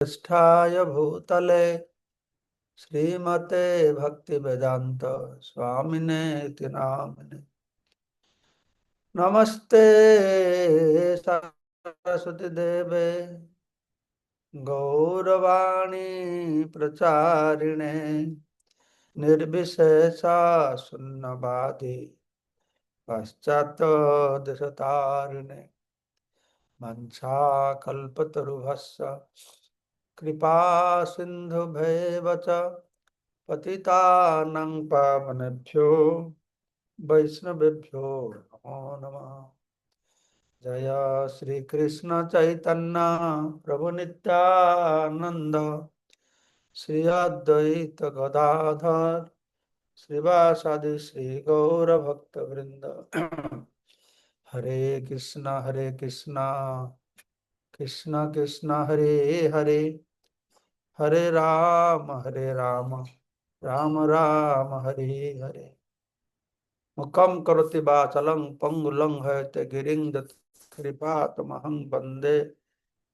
प्रतिष्ठाय भूतले श्रीमते भक्ति वेदांत स्वामिने नामिने नमस्ते सरस्वती देवे गौरवाणी प्रचारिणे निर्विशेषा सुन्नवादी पश्चात दिशतारिणे मनसा कल्पतरुभस्स कृपा सिंधु पति पावनेभ्यो वैष्णवेभ्यो नमो नम जय श्री कृष्ण चैतन्य प्रभु नित्यानंद श्री अद्वैत गदाधर श्रीवासादि श्री गौर भक्त वृंद हरे कृष्ण हरे कृष्ण कृष्ण कृष्ण हरे हरे हरे राम हरे राम राम राम हरे हरे मुखम करोति बाचलं पंगुलंग हयते गिरिंग कृपातमहं वंदे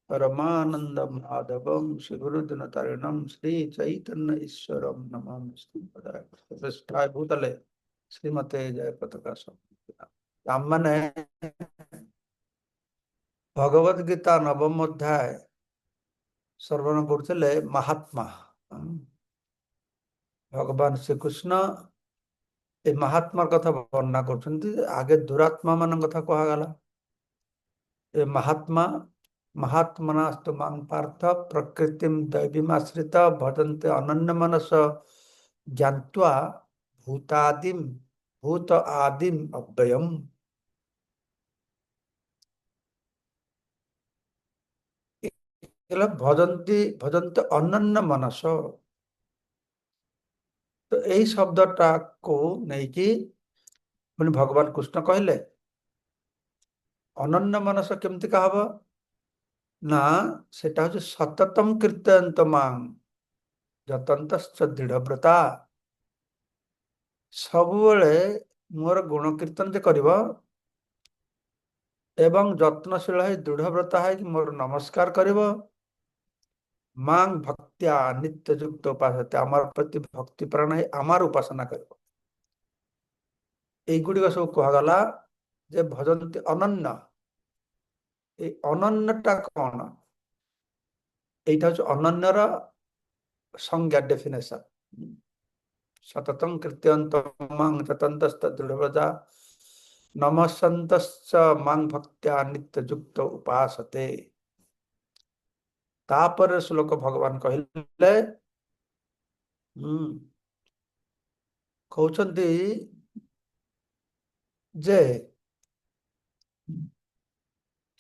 परमानंद माधव श्री गुरुदिन श्री चैतन्य ईश्वर नमः पृष्ठाय भूतले श्रीमते जय प्रकाश रामन है भगवद गीता नवम अध्याय ସର୍ବଣ କରୁଥିଲେ ମହାତ୍ମା ଭଗବାନ ଶ୍ରୀକୃଷ୍ଣ এই মাহাত্মার কথা বর্ণনা করছেন আগে দুরাত্মা মান কথা কহাগাল এ মাহাত্মা মাহাত্মনাস্তু মাং পার্থ প্রকৃতিম দৈবীমাশ্রিত ভজন্তে অনন্য মনস জান্তা ভূতাদিম ভূত আদিম অব্যয়ম କହିଲା ଭଜନ୍ତି ଭଜନ୍ତି ଅନନ୍ୟ ମନସ ତ ଏହି ଶବ୍ଦଟାକୁ ନେଇକି ପୁଣି ଭଗବାନ କୃଷ୍ଣ କହିଲେ ଅନନ୍ୟ ମନସ କେମିତି କା ହବ ନା ସେଟା ହଉଛି ସତତମ କୀର୍ତ୍ତନ୍ତ ମାଂ ଯତନ୍ତ ଦୃଢ଼ବ୍ରତା ସବୁବେଳେ ମୋର ଗୁଣ କୀର୍ତ୍ତନ ଯେ କରିବ ଏବଂ ଯତ୍ନଶୀଳ ହେଇ ଦୃଢ଼ବ୍ରତା ହେଇକି ମୋର ନମସ୍କାର କରିବ মাং ভক্তিয়া নিত্যযুক্ত উপাসতে আমার প্রতি ভক্তি প্রাণ হয়ে আমার উপাসনা କରିବ ଏଇଗୁଡ଼ିକ ସବୁ କୁହାଗଲା ଯେ ଭଜନ୍ତି ଅନନ୍ୟ ଏଇ ଅନନ୍ୟଟା କ'ଣ ଏଇଟା ହଉଛି ଅନନ୍ୟର ସଂଜ୍ଞା ଡେଫିନେସନ ସତତଂ କୀର୍ତ୍ତିୟନ୍ତ ମାଂ ଚତନ୍ତସ୍ତ ଦୃଢ଼ବଜା ନମସନ୍ତଶ୍ଚ ମାଂ ଭକ୍ତ୍ୟା ନିତ୍ୟଯୁକ୍ତ ଉପାସତେ तापर श्लोक भगवान कहले कहते जे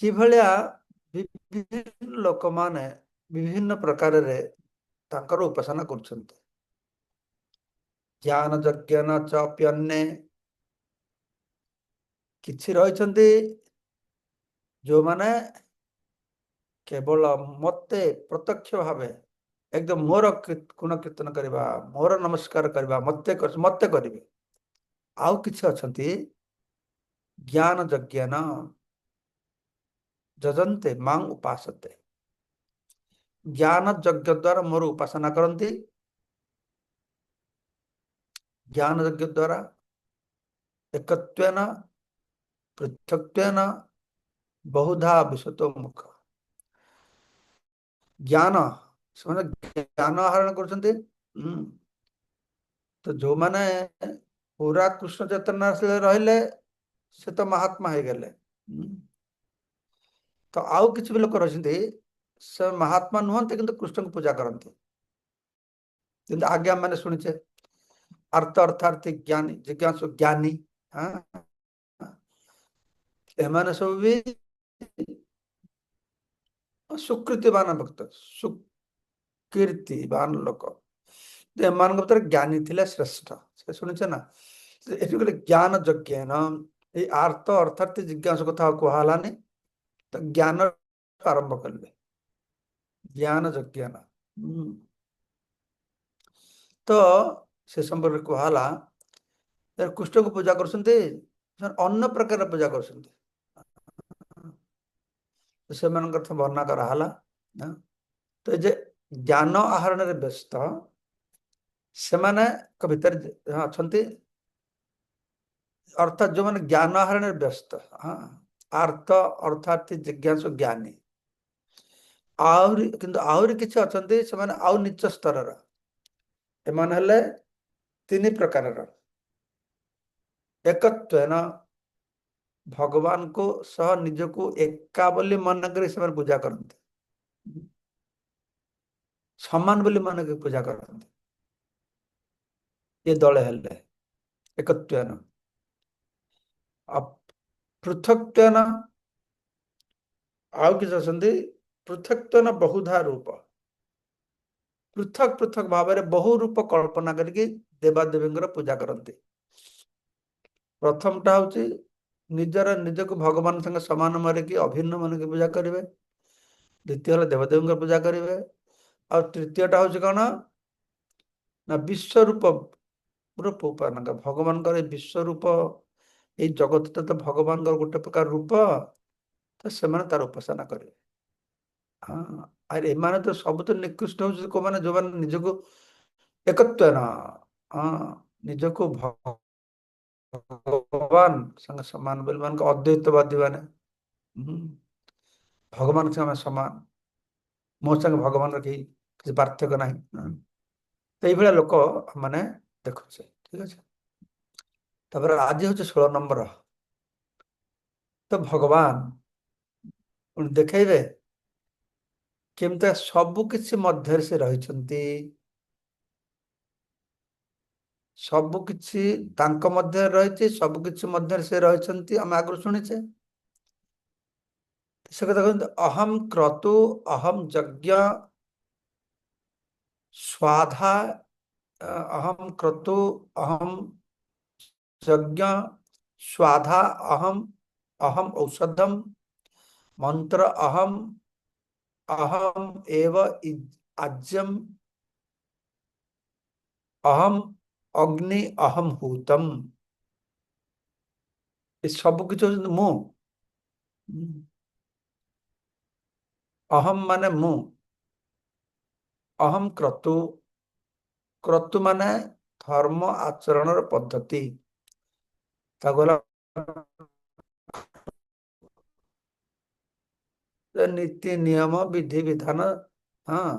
कि लोक मान विभिन्न प्रकार रे उपासना कर ज्ञान यज्ञ न चप्यने कि रही जो मैंने କେବଳ ମୋତେ ପ୍ରତ୍ୟକ୍ଷ ଭାବେ একদম ମୋର ଗୁଣ କୀର୍ତ୍ତନ କରିବା ମୋର ନମସ୍କାର କରିବା ମୋତେ ମୋତେ କରିବେ ଆଉ କିଛି ଅଛନ୍ତି ଜ୍ଞାନ ଯଜ୍ଞାନ ଯଜନ୍ତେ ମାଁ ଉପାସତେ ଜ୍ଞାନ ଯଜ୍ଞ ଦ୍ୱାରା ମୋର ଉପାସନା କରନ୍ତି ଜ୍ଞାନ ଯଜ୍ଞ ଦ୍ୱାରା ଏକତ୍ୱେନ ପୃଥକ୍ୱେନ ବହୁଧା ବିଶ୍ୱତ ମୁଖ ज्ञान ज्ञान आहरण कर जो मैंने पूरा कृष्ण चेतन रही से तो महात्मा है गले तो आउ कि लोक रही महात्मा नुहत कि कृष्ण को पूजा करते आज्ञा मैंने शुणचे अर्थ अर्थार्थी ज्ञानी जिज्ञास ज्ञानी हाँ सब भी सुकृतिवान भक्त सुकीर्तिवान लोक एम तो ज्ञानी थी श्रेष्ठ तो से शुणी ना तो ज्ञान यज्ञ आर्त अर्थार्थ जिज्ञास कथा कहलानी तो ज्ञान आरंभ कल ज्ञान यज्ञ हम्म। तो से संपर्क कहला कृष्ण को पूजा कर अन्न प्रकार पूजा कर से वर्णना कराला तो जे ज्ञान आहरण व्यस्त से मैंने भितर अच्छा अर्थात जो मैंने ज्ञान आहरण व्यस्त हाँ आर्थ अर्थात जिज्ञास ज्ञानी आंतु आहरी किसी अच्छा से मैंने आच स्तर एम तीन प्रकार एकत्व भगवान को सह निज को एका बोली मन कर पूजा करते सामान बोली मन पूजा करते ये दल हेले एकत्वन पृथक्वन आउ किस बहुधा रूप पृथक पृथक भाव बहु रूप कल्पना करके देवादेवी पूजा करते प्रथम टा हूँ ନିଜର ନିଜକୁ ଭଗବାନ ସାଙ୍ଗେ ସମାନ ମାରିକି ଅଭିନ୍ନ ମାନଙ୍କୁ ପୂଜା କରିବେ ଦ୍ୱିତୀୟ ହେଲା ଦେବଦେବୀଙ୍କର ପୂଜା କରିବେ ଆଉ ତୃତୀୟଟା ହେଉଛି କ'ଣ ନା ବିଶ୍ୱରୂପ ରୂପ ଉପାସନା ଭଗବାନଙ୍କର ଏଇ ବିଶ୍ୱରୂପ ଏଇ ଜଗତଟା ତ ଭଗବାନଙ୍କର ଗୋଟେ ପ୍ରକାର ରୂପ ତ ସେମାନେ ତାର ଉପାସନା କରିବେ ହଁ আর ଏମାନେ ତ সব ନିକୃଷ୍ଟ নিকৃষ্ট କେଉଁମାନେ ଯେଉଁମାନେ ନିଜକୁ ଏକତ୍ୱ একত্ব না নিজকে ভগবান সঙ্গে সমান বলবানকে অদ্বৈতবাদ দিবানে হম ভগবান সঙ্গে সমান ମୋ ସାଙ୍ଗେ ଭଗବାନର କେହି କିଛି ପାର୍ଥକ୍ୟ ନାହିଁ ତ ଏଇଭଳିଆ ଲୋକ ମାନେ ଦେଖୁଛେ ଠିକ ଅଛି ତାପରେ ଆଜି ହଉଛି ଷୋହଳ ନମ୍ବର ତ ଭଗବାନ ଦେଖେଇବେ କେମିତି ସବୁ କିଛି ମଧ୍ୟରେ ସେ ରହିଛନ୍ତି ସବୁ କିଛି ତାଙ୍କ ମଧ୍ୟରେ ରହିଛି ସବୁ କିଛି ମଧ୍ୟରେ ସେ ରହିଛନ୍ତି ଆମେ ଆଗରୁ ଶୁଣିଛେ ସେ କଥା କହନ୍ତି ଅହମ୍ କ୍ରତୁ ଅହମ୍ ଯଜ୍ଞ ସ୍ୱାଧା ଅହମ୍ କ୍ରତୁ ଅହମ୍ ଯଜ୍ଞ ସ୍ୱାଧା ଅହମ୍ ଅହମ୍ ଔଷଧମ୍ ମନ୍ତ୍ର ଅହମ୍ ଅହମ୍ ଏବ ଆଜ୍ୟମ୍ ଅହମ୍ অগ্নি অহম হুতম এ সবকিছু হচ্ছে মু অহম মানে মু অহম ক্রতু ক্রতু মানে ধর্ম আচরণর পদ্ধতি তাকে নীতি নিয়ম বিধি বিধান হ্যাঁ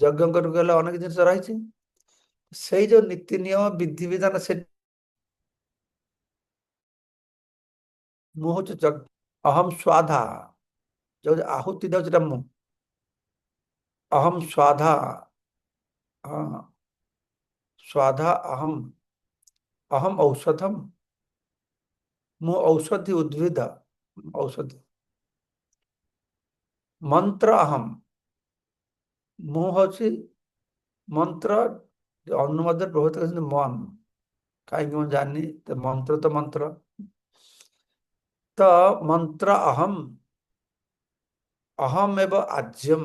যজ্ঞ করতে গেলে অনেক জিনিস রয়েছে সেই যে নীতি নিয়ম বিধিবিধান সে ମୁଁ ହେଉଛି ଅହମ୍ ସ୍ୱାଧା ଯେଉଁ ଆହୁତି ଦେଉଛି ସେଟା ମୁଁ ଅହମ୍ ସ୍ୱାଧା ସ୍ୱାଧା ଅହମ୍ ଅହମ୍ ଔଷଧମ୍ ମୁଁ ଔଷଧି ଉଦ୍ଭିଦ ଔଷଧି ମନ୍ତ୍ର ଅହମ୍ ମୁଁ ହେଉଛି ମନ୍ତ୍ର अनु मध्य प्रभावित मन कहीं जानी तो मंत्र तो मंत्र तो मंत्र अहम अहम एव आज्यम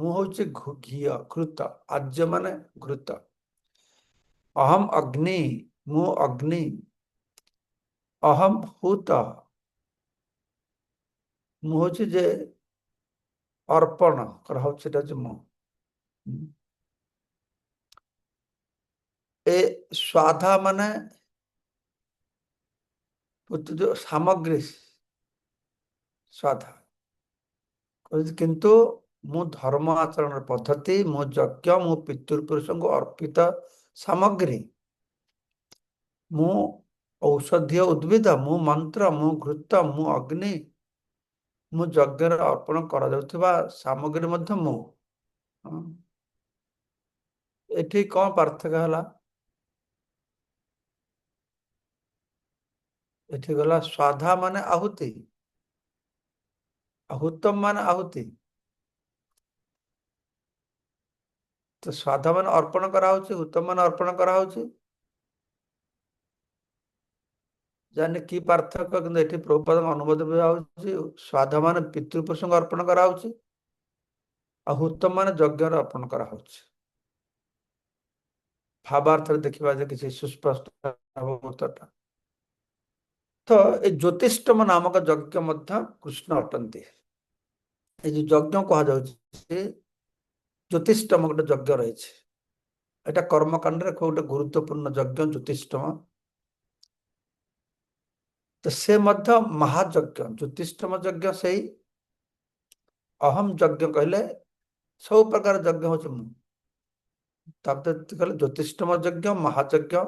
मुझे घी घृत आज्य मान घृत अहम अग्नि मु अग्नि अहम हूत मुझे अर्पण कर এ স্বাধা মানে সামগ্রী স্বাধা କିନ୍ତୁ ମୁଁ ଧର୍ମ ଆଚରଣର ପଦ୍ଧତି ମୋ ଯଜ୍ଞ ମୋ ପିତୃପୁରୁଷଙ୍କୁ ଅର୍ପିତ ସାମଗ୍ରୀ ମୁଁ ଔଷଧୀୟ ଉଦ୍ଭିଦ ମୁଁ ମନ୍ତ୍ର ମୁଁ ଘୃତ ମୁଁ ଅଗ୍ନି ମୁଁ ଯଜ୍ଞରେ ଅର୍ପଣ କରାଯାଉଥିବା ସାମଗ୍ରୀ ମଧ୍ୟ ମୁଁ ଏଠି କ'ଣ ପାର୍ଥକ୍ୟ ହେଲା এটি গেল স্বাধা মানে আহুতি আহুতম মানে আহুতি তো স্বাধা মানে অর্পণ করা হচ্ছে উত্তম মানে অর্পণ করা হচ্ছে জানি কি পার্থক্য কিন্তু এটি প্রভুপাদ অনুমোদন হচ্ছে স্বাধা মানে পিতৃপ্রসঙ্গ অর্পণ করা হচ্ছে আহুতম মানে যজ্ঞের অর্পণ করা হচ্ছে ভাবার্থরে দেখিবা যে কিছু সুস্পষ্ট উত্তরটা ତ ଏ ଜ୍ୟୋତିଷ୍ଠମ ନାମକ ଯଜ୍ଞ ମଧ୍ୟ କୃଷ୍ଣ ଅଟନ୍ତି ଏ ଯେଉଁ ଯଜ୍ଞ କୁହାଯାଉଛି ଜ୍ୟୋତିଷ୍ଠମ ଗୋଟେ ଯଜ୍ଞ ରହିଛି ଏଇଟା କର୍ମକାଣ୍ଡରେ ଗୋଟେ ଗୁରୁତ୍ୱପୂର୍ଣ୍ଣ ଯଜ୍ଞ ଜ୍ୟୋତିଷମ ତ ସେ ମଧ୍ୟ ମହାଯଜ୍ଞ ଜ୍ୟୋତିଷ୍ଠମ ଯଜ୍ଞ ସେଇ ଅହମ୍ ଯଜ୍ଞ କହିଲେ ସବୁ ପ୍ରକାର ଯଜ୍ଞ ହେଉଛି ମୁଁ ତାପରେ କହିଲେ ଜ୍ୟୋତିଷ୍ଠମ ଯଜ୍ଞ ମହାଯଜ୍ଞ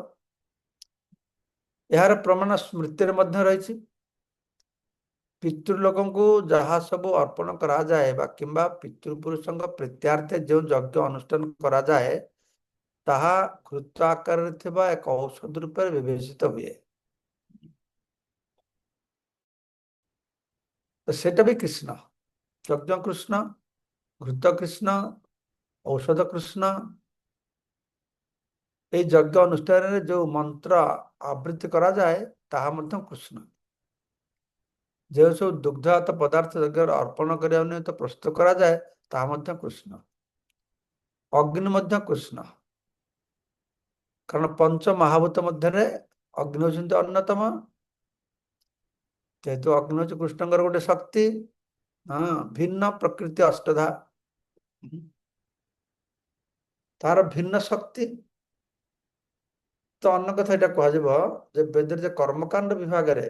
ଏହାର ପ୍ରମାଣ ସ୍ମୃତିରେ ମଧ୍ୟ ରହିଛି ପିତୃଲୋକଙ୍କୁ ଯାହା ସବୁ ଅର୍ପଣ କରାଯାଏ ବା କିମ୍ବା ପିତୃପୁରୁଷଙ୍କ ପ୍ରତ୍ୟାର୍ଥେ ଯେଉଁ ଯଜ୍ଞ ଅନୁଷ୍ଠାନ କରାଯାଏ ତାହା କୃତ ଆକାରରେ ଥିବା ଏକ ଔଷଧ ରୂପରେ ବିବେଚିତ ହୁଏ ସେଟା ବି କୃଷ୍ଣ ଯଜ୍ଞ କୃଷ୍ଣ ଘୃତ କୃଷ୍ଣ ଔଷଧ କୃଷ୍ଣ এই ଯଜ୍ଞ ଅନୁଷ୍ଠାନରେ ଯେଉଁ ମନ୍ତ୍ର ଆବୃତ୍ତି କରାଯାଏ ତାହା ମଧ୍ୟ କୃଷ୍ଣ ଯେଉଁ ସବୁ ଦୁଗ୍ଧଜାତ ପଦାର୍ଥ ଯଜ୍ଞରେ ଅର୍ପଣ କରିବା ନିମିତ୍ତ ପ୍ରସ୍ତୁତ କରାଯାଏ ତାହା ମଧ୍ୟ କୃଷ୍ଣ ଅଗ୍ନି ମଧ୍ୟ କୃଷ୍ଣ କାରଣ ପଞ୍ଚ ମହାଭୂତ ମଧ୍ୟରେ ଅଗ୍ନି ହେଉଛନ୍ତି ଅନ୍ୟତମ ଯେହେତୁ ଅଗ୍ନି ହେଉଛି କୃଷ୍ଣଙ୍କର ଗୋଟେ ଶକ୍ତି ହଁ ଭିନ୍ନ ପ୍ରକୃତି ଅଷ୍ଟଧା ତାର ଭିନ୍ନ ଶକ୍ତି ତ ଅନ୍ୟ କଥା ଏଇଟା କୁହାଯିବ ଯେ ବେଦରେ ଯେ କର୍ମକାଣ୍ଡ ବିଭାଗରେ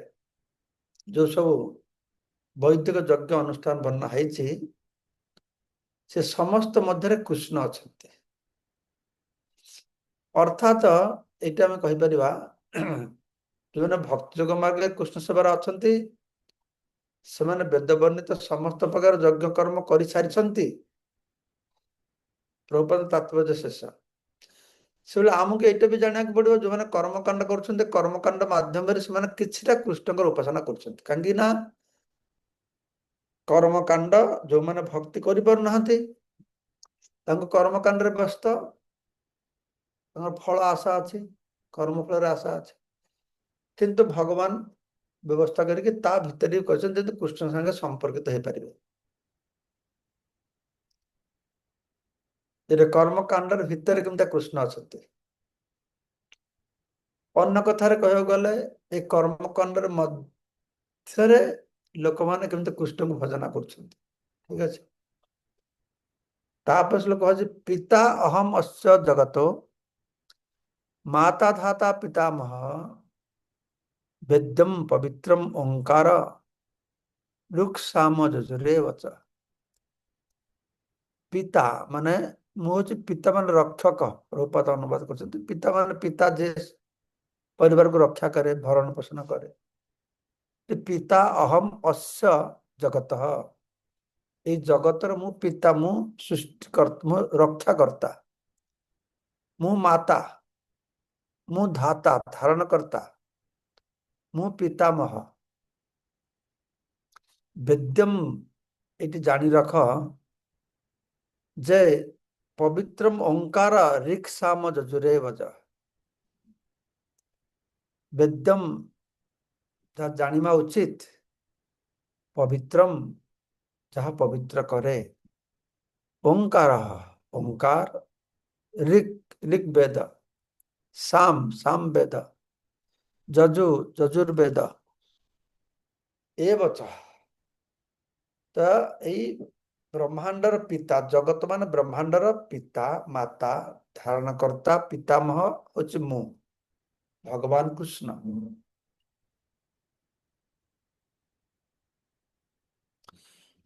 ଯେଉଁ ସବୁ ବୈଦିକ ଯଜ୍ଞ ଅନୁଷ୍ଠାନ ବର୍ଣ୍ଣନା ହେଇଛି ସେ ସମସ୍ତ ମଧ୍ୟରେ କୃଷ୍ଣ ଅଛନ୍ତି ଅର୍ଥାତ ଏଇଟା ଆମେ କହିପାରିବା ଯେଉଁମାନେ ଭକ୍ତି ଯୋଗ ମାର୍ଗରେ କୃଷ୍ଣ ସେବାରେ ଅଛନ୍ତି ସେମାନେ ବେଦ ବର୍ଣ୍ଣିତ ସମସ୍ତ ପ୍ରକାର ଯଜ୍ଞ କର୍ମ କରିସାରିଛନ୍ତି ପ୍ରଭୁପଦ ତାତ୍ପର୍ଯ୍ୟ ଶେଷ ସେଭଳି ଆମକୁ ଏଇଟା ବି ଜାଣିବାକୁ ପଡିବ ଯେଉଁମାନେ କର୍ମକାଣ୍ଡ କରୁଛନ୍ତି କର୍ମକାଣ୍ଡ ମାଧ୍ୟମରେ ସେମାନେ କିଛିଟା କୃଷ୍ଣଙ୍କର ଉପାସନା କରୁଛନ୍ତି କାହିଁକି ନା କର୍ମକାଣ୍ଡ ଯେଉଁମାନେ ଭକ୍ତି କରିପାରୁନାହାନ୍ତି ତାଙ୍କୁ କର୍ମକାଣ୍ଡରେ ବ୍ୟସ୍ତ ତାଙ୍କର ଫଳ ଆଶା ଅଛି କର୍ମଫଳରେ ଆଶା ଅଛି କିନ୍ତୁ ଭଗବାନ ବ୍ୟବସ୍ଥା କରିକି ତା ଭିତରେ ବି କହିଛନ୍ତି କିନ୍ତୁ କୃଷ୍ଣ ସାଙ୍ଗେ ସମ୍ପର୍କିତ ହେଇପାରିବେ যেটা কর্মকাণ্ডর ভিতরে কিন্তু কৃষ্ণ অনেক অন্য কথার কহবাক গেলে এই কর্মকাণ্ডর মধ্যে ଲୋକମାନେ କେମିତି କୃଷ୍ଣଙ୍କୁ ଭଜନା କରୁଛନ୍ତି ଠିକ ଅଛି ତାପରେ ଶ୍ଲୋକ ହେଉଛି ପିତା ଅହମ ଅଶ୍ୟ ଜଗତ ମାତା ଧାତା ପିତାମହ ବେଦ୍ୟମ ପବିତ୍ରମ ଓଙ୍କାର ରୁକ୍ସାମ ଯୋଜରେ ବଚ ପିତା ମାନେ ମୁଁ ହେଉଛି ପିତାମାନେ ରକ୍ଷକ ରୂପାତ ଅନୁବାଦ କରୁଛନ୍ତି ପିତାମାନେ ପିତା ଯେ ପରିବାରକୁ ରକ୍ଷା କରେ ଭରଣ ପୋଷଣ କରେ ପିତା ଅହମ୍ ଅସ୍ୟ ଜଗତ ଏଇ ଜଗତର ମୁଁ ପିତା ମୁଁ ସୃଷ୍ଟି ମୁଁ ରକ୍ଷାକର୍ତ୍ତା ମୁଁ ମାତା ମୁଁ ଧାତା ଧାରଣକର୍ତ୍ତା ମୁଁ ପିତାମହ ବେଦ୍ୟମ ଏଇଠି ଜାଣି ରଖ ଯେ পবিত্রম ওঙ্কার ঋক্সাম যজুরে বজ বেদ্যম যা জানিবা উচিত পবিত্রম যাহা পবিত্র করে ওঙ্কার ওঙ্কার ঋক ঋগ্বেদ সাম সামবেদ যজু যজুর্বেদ এ বচ তা এই ବ୍ରହ୍ମାଣ୍ଡର ପିତା ଜଗତ ମାନେ ବ୍ରହ୍ମାଣ୍ଡର ପିତା ମାତା ଧାରଣକର୍ତ୍ତା ପିତାମହ ହଉଛି ମୁଁ ଭଗବାନ କୃଷ୍ଣ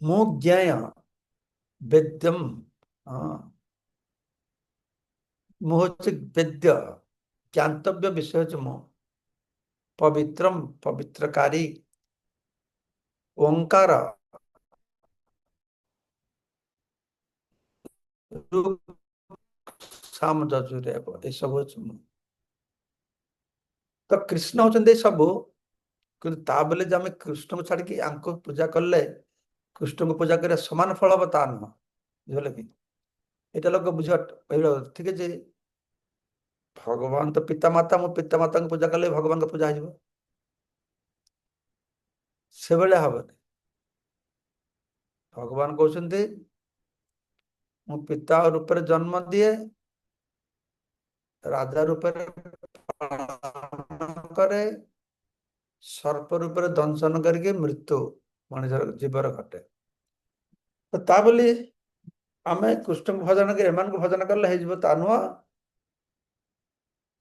ମୁଁ ଜ୍ଞେୟ ବେଦ୍ୟମ ମୁଁ ହଉଛି ବେଦ୍ୟ ଜ୍ଞାନ୍ତବ୍ୟ ବିଷୟ ହଉଛି ମୁଁ ପବିତ୍ରମ ପବିତ୍ରକାରୀ ଓଙ୍କାର तो कृष्ण हूँ सब बोले जो कृष्ण को छाड़ी आंको पूजा कले कृष्ण को पूजा करा सामान फल हम ता नुह बुझे कि ये लोग बुझ ठीक है भगवान तो पितामाता मो पितामाता पूजा कले भगवान का पूजा हो भगवान कहते हैं ମୁଁ ପିତା ରୂପରେ ଜନ୍ମ ଦିଏ ରାଜା ରୂପରେ କରେ ସର୍ପ ରୂପରେ ଦଂଶନ କରିକି ମୃତ୍ୟୁ ମଣିଷର ଜୀବନ ଘଟେ ତ ତା ବୋଲି ଆମେ କୃଷ୍ଣଙ୍କୁ ଭଜନ କରି ଏମାନଙ୍କୁ ଭଜନ କଲେ ହେଇଯିବ ତା ନୁହଁ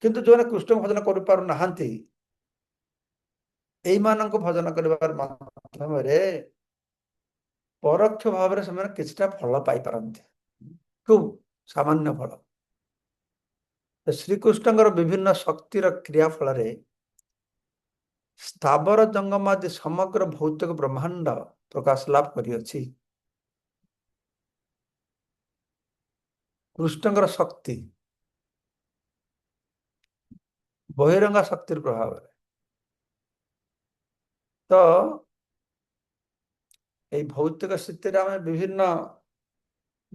କିନ୍ତୁ ଯେଉଁମାନେ କୃଷ୍ଣଙ୍କୁ ଭଜନ କରିପାରୁନାହାନ୍ତି ଏଇମାନଙ୍କୁ ଭଜନ କରିବାର ମାଧ୍ୟମରେ ପରୋକ୍ଷ ଭାବରେ ସେମାନେ କିଛିଟା ଫଳ ପାଇପାରନ୍ତି ଖୁବ ସାମାନ୍ୟ ଫଳ ଶ୍ରୀକୃଷ୍ଣଙ୍କର ବିଭିନ୍ନ ଶକ୍ତିର କ୍ରିୟା ଫଳରେ ସ୍ଥାବର ଜଙ୍ଗମ ଆଦି ସମଗ୍ର ଭୌତିକ ବ୍ରହ୍ମାଣ୍ଡ ପ୍ରକାଶ ଲାଭ କରିଅଛି କୃଷ୍ଣଙ୍କର ଶକ୍ତି ବହିରଙ୍ଗା ଶକ୍ତିର ପ୍ରଭାବରେ ତ ଏଇ ଭୌତିକ ସ୍ଥିତିରେ ଆମେ ବିଭିନ୍ନ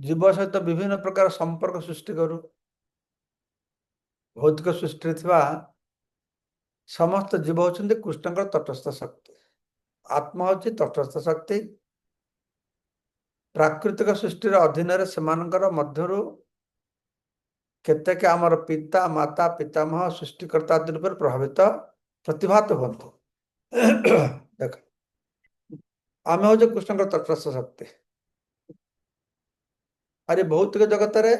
ଜୀବ ସହିତ ବିଭିନ୍ନ ପ୍ରକାର ସମ୍ପର୍କ ସୃଷ୍ଟି କରୁ ଭୌତିକ ସୃଷ୍ଟିରେ ଥିବା ସମସ୍ତ ଜୀବ ହେଉଛନ୍ତି କୃଷ୍ଣଙ୍କର ତଟସ୍ଥ ଶକ୍ତି ଆତ୍ମା ହେଉଛି ତଟସ୍ଥ ଶକ୍ତି ପ୍ରାକୃତିକ ସୃଷ୍ଟିର ଅଧୀନରେ ସେମାନଙ୍କର ମଧ୍ୟରୁ କେତେକ ଆମର ପିତା ମାତା ପିତାମହ ସୃଷ୍ଟିକର୍ତ୍ତା ଆଦି ରୂପରେ ପ୍ରଭାବିତ ପ୍ରତିଭାତ ହୁଅନ୍ତୁ ଦେଖ ଆମେ ହେଉଛେ କୃଷ୍ଣଙ୍କର ତଟସ୍ଥ ଶକ୍ତି अरे भौतिक जगत रे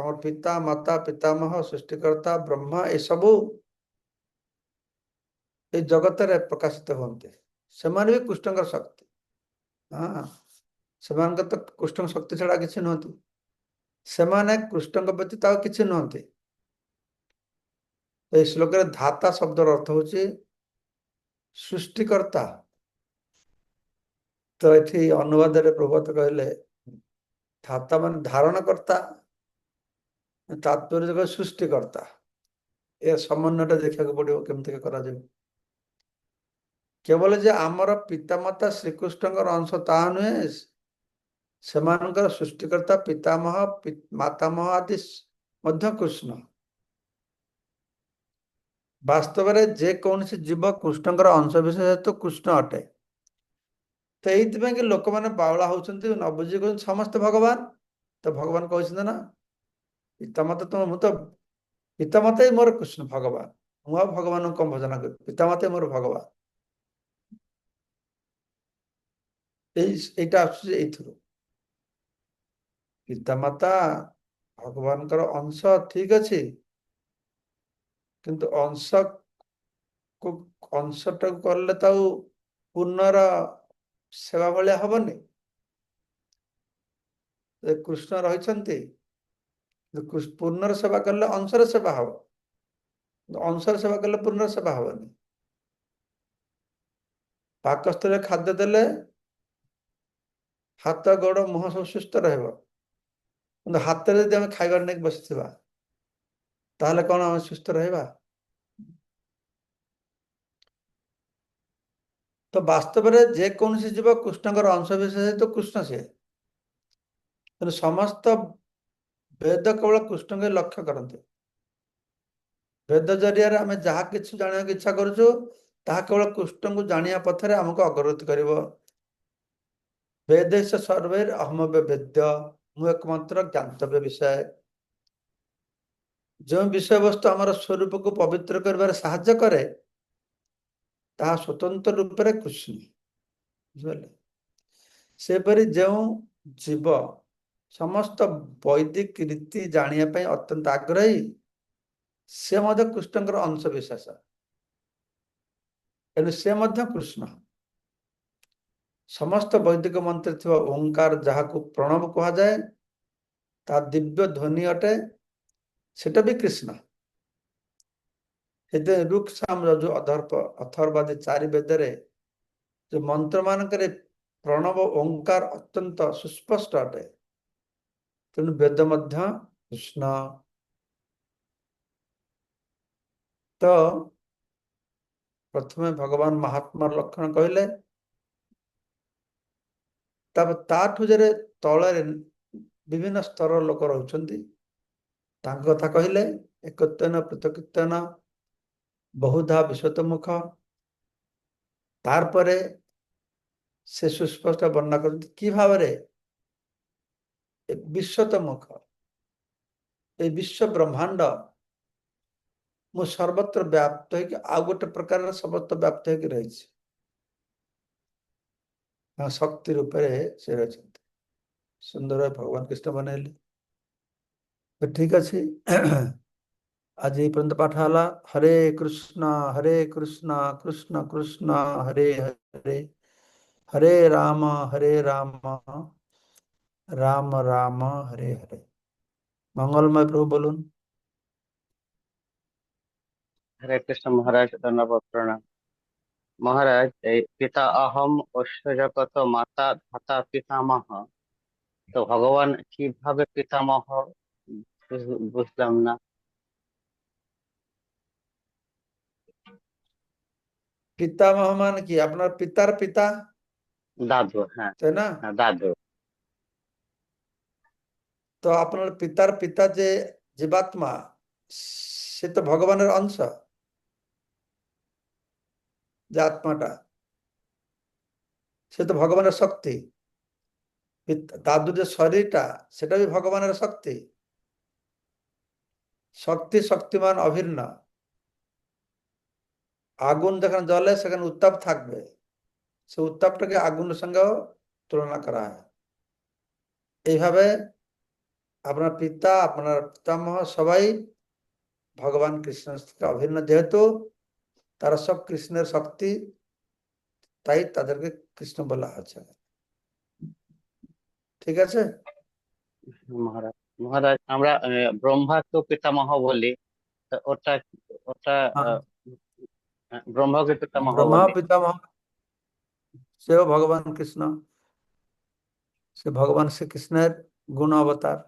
और पिता माता पितामह सृष्टिकर्ता ब्रह्मा ये सब ये जगत रे प्रकाशित होते से भी कुष्ठ शक्ति हाँ से तो कुष्ठ शक्ति छड़ा कि नुहत से कृष्ण व्यतीत आ कि नुहत श्लोक धाता शब्द अर्थ हूँ सृष्टिकर्ता तो ये अनुवाद प्रभत कहले ধাতা মানে ধারণকর্তা তাৎপর্য সৃষ্টিকর্তা এর সমন্বয়টা ଦେଖିବାକୁ ପଡିବ କେମିତି କରାଯିବ କେବଳ ଯେ ଆମର ପିତାମାତା ଶ୍ରୀକୃଷ୍ଣଙ୍କର ଅଂଶ ତାହା ନୁହେଁ ସେମାନଙ୍କର ସୃଷ୍ଟିକର୍ତ୍ତା ପିତାମହ ମାତାମହ ଆଦି ମଧ୍ୟ କୃଷ୍ଣ ବାସ୍ତବରେ ଯେକୌଣସି ଜୀବ କୃଷ୍ଣଙ୍କର ଅଂଶ ବିଶେଷ ହେତୁ କୃଷ୍ଣ ଅଟେ ତ ଏଇଥିପାଇଁ କି ଲୋକମାନେ ବାଉଳା ହଉଛନ୍ତି ନ କହୁଛନ୍ତି ସମସ୍ତେ ଭଗବାନ ତ ଭଗବାନ କହୁଛନ୍ତି ନା ପିତାମାତା ତୁମ ମୁଁ ତ ପିତାମାତା ମୋର କୃଷ୍ଣ ଭଗବାନ ମୁଁ ଆଉ ଭଗବାନଙ୍କ କମ ଭଜନା କରିବି ପିତାମାତା ମୋର ଭଗବାନ ଏଇ ଏଇଟା ଆସୁଛି ଏଇଥିରୁ ପିତାମାତା ଭଗବାନଙ୍କର ଅଂଶ ଠିକ ଅଛି କିନ୍ତୁ ଅଂଶକୁ ଅଂଶଟାକୁ କଲେ ତ ତାଉ ପୂର୍ଣ୍ଣର ସେବା ଭଳିଆ ହବନି କୃଷ୍ଣ ରହିଛନ୍ତି ପୂର୍ଣ୍ଣର ସେବା କଲେ ଅଂଶର ସେବା ହବ ଅଂଶର ସେବା କଲେ ପୂର୍ଣ୍ଣର ସେବା ହବନି ପାକସ୍ଥଳରେ ଖାଦ୍ୟ ଦେଲେ ହାତ ଗୋଡ଼ ମୁହଁ ସବୁ ସୁସ୍ଥ ରହିବ କିନ୍ତୁ ହାତରେ ଯଦି ଆମେ ଖାଇବା ନେଇକି ବସିଥିବା ତାହେଲେ କ'ଣ ଆମେ ସୁସ୍ଥ ରହିବା ତ ବାସ୍ତବରେ ଯେକୌଣସି ଜୀବ କୃଷ୍ଣଙ୍କର ଅଂଶବିଶେଷ ତ କୃଷ୍ଣ ସିଏ ତେଣୁ ସମସ୍ତ ବେଦ କେବଳ କୃଷ୍ଣଙ୍କୁ ଲକ୍ଷ୍ୟ କରନ୍ତି ବେଦ ଜରିଆରେ ଆମେ ଯାହା କିଛି ଜାଣିବାକୁ ଇଚ୍ଛା କରୁଛୁ ତାହା କେବଳ କୃଷ୍ଣଙ୍କୁ ଜାଣିବା ପଥରେ ଆମକୁ ଅଗ୍ରଗତି କରିବ ବେଦେଶ ସର୍ବେର ଅହମବ୍ୟ ବେଦ୍ୟ ମୁଁ ଏକମାତ୍ର ଜ୍ଞାନ୍ତବ୍ୟ ବିଷୟ ଯେଉଁ ବିଷୟବସ୍ତୁ ଆମର ସ୍ୱରୂପକୁ ପବିତ୍ର କରିବାରେ ସାହାଯ୍ୟ କରେ ତାହା ସ୍ୱତନ୍ତ୍ର ରୂପରେ କୃଷ୍ଣ ବୁଝିପାରିଲେ ସେପରି ଯେଉଁ ଜୀବ ସମସ୍ତ ବୈଦିକ ରୀତି ଜାଣିବା ପାଇଁ ଅତ୍ୟନ୍ତ ଆଗ୍ରହୀ ସେ ମଧ୍ୟ କୃଷ୍ଣଙ୍କର ଅଂଶ ବିଶେଷ ଏଣୁ ସେ ମଧ୍ୟ କୃଷ୍ଣ ସମସ୍ତ ବୈଦିକ ମନ୍ତ୍ର ଥିବା ଓଙ୍କାର ଯାହାକୁ ପ୍ରଣବ କୁହାଯାଏ ତା ଦିବ୍ୟ ଧ୍ୱନି ଅଟେ ସେଟା ବି କୃଷ୍ଣ ସେଥିପାଇଁ ରୁକ୍ ସାମ୍ର ଯୋଉ ଅଧର୍ପ ଅଥର୍ବାଦୀ ଚାରି ବେଦରେ ଯେଉଁ ମନ୍ତ୍ରମାନଙ୍କରେ ପ୍ରଣବ ଓଙ୍କାର ଅତ୍ୟନ୍ତ ସୁସ୍ପଷ୍ଟ ଅଟେ ତେଣୁ ବେଦ ମଧ୍ୟ କୃଷ୍ଣ ତ ପ୍ରଥମେ ଭଗବାନ ମହାତ୍ମାର ଲକ୍ଷଣ କହିଲେ ତାପରେ ତାଠୁ ଯେରେ ତଳରେ ବିଭିନ୍ନ ସ୍ତରର ଲୋକ ରହୁଛନ୍ତି ତାଙ୍କ କଥା କହିଲେ ଏକତ୍ୱନ ପୃଥକୀର୍ତ୍ତନ বহুধা বিশ্বতমুখ তারপরে সে সুস্পষ্ট বর্ণনা করନ୍ତି কি ভাବରେ বিশ্বতমুখ এই বিশ্ব ব্রহ্ମାଣ୍ଡ ମୁଁ ସର୍ବତ୍ର ବ୍ୟାପ୍ତ ହେଇକି ଆଉ ଗୋଟେ ପ୍ରକାରର ସର୍ବତ୍ର ବ୍ୟାପ୍ତ ହେଇକି ରହିଛି ଶକ୍ତି ରୂପରେ ସେ ରହିଛନ୍ତି ସୁନ୍ଦର ଭଗବାନ କୃଷ୍ଣ ବନେଇଲେ ଠିକ ଅଛି आजपर्यंत पाठ आला हरे कृष्णा हरे कृष्णा कृष्ण कृष्णा हरे हरे हरे राम हरे राम राम राम हरे हरे मंगलमय प्रभु बोलून हरे कृष्ण महाराज धन्यवाद प्रणाम महाराज पिता अहम ঐশ্বর্যগত মাতা पितामह तो भगवान ভগবান কিভাবে পিতামহ বুঝলাম ना পিতামহ মানে কি আপনার পিতার পিতা দাদু হ্যাঁ তাই না হ্যাঁ, দাদু তো আপনার পিতার পিতা যে জীবাত্মা সে তো ভগবানের অংশ যে আত্মাটা সে তো ভগবানের শক্তি দাদু যে শরীরটা সেটা ভগবানের শক্তি শক্তি শক্তিমান অভিন্ন আগুন যেখানে জ্বলে সেখানে উত্তাপ থাকবে সে উত্তাপটাকে আগুনের সঙ্গেও তুলনা করা হয় এইভাবে আপনার পিতা আপনার পিতামহ সবাই ভগবান কৃষ্ণের থেকে অভিন্ন যেহেতু তারা সব কৃষ্ণের শক্তি তাই তাদেরকে কৃষ্ণ বলা আছে ঠিক আছে মহারাজ মহারাজ আমরা ব্রহ্মাকে পিতামহ বলি ওটা ওটা হ্যাঁ। সে ভগবান কৃষ্ণ সে ভগবান শ্রীকৃষ্ণের গুণ অবতার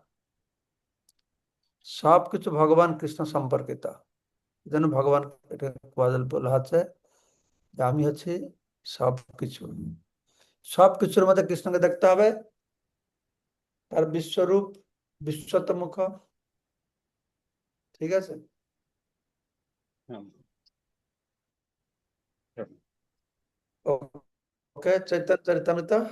সবকিছু ভগবান কৃষ্ণ সম্পর্কিত যেন ভগবান বলা যে আমি হচ্ছি সবকিছু সবকিছুর মধ্যে কৃষ্ণকে দেখতে হবে তার বিশ্বরূপ বিশ্বতমুখ ঠিক আছে Okay,